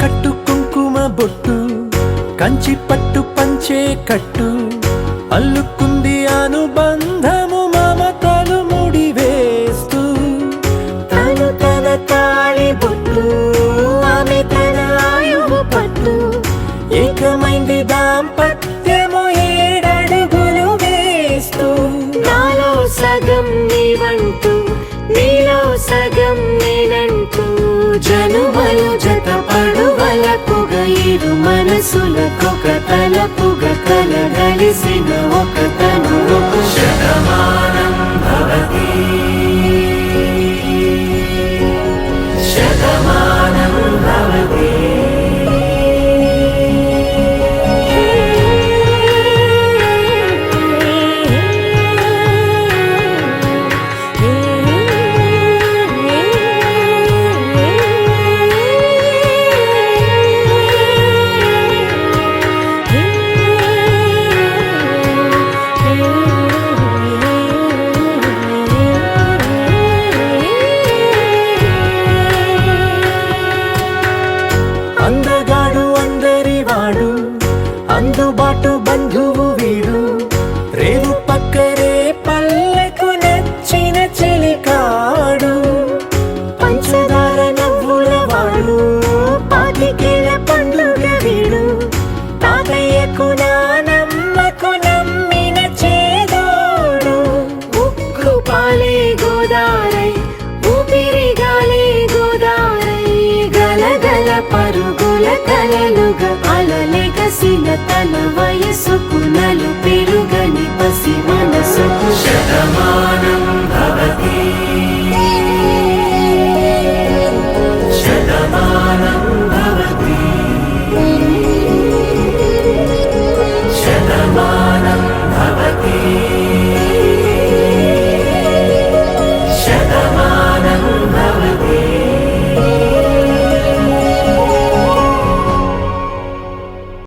కట్టు కుంకుమ బొట్టు కంచి పట్టు పంచే కట్టు అల్లుకుంది అనుబంధ. ఇరు మనసులకొక తలపుగ కలగలిసిన ఒక తను. శతమానం భవతి. పరుగుల కలలుగా అలలెగసిన తన వయసుకు నలు పెరుగని పసి మనసుకు శతమా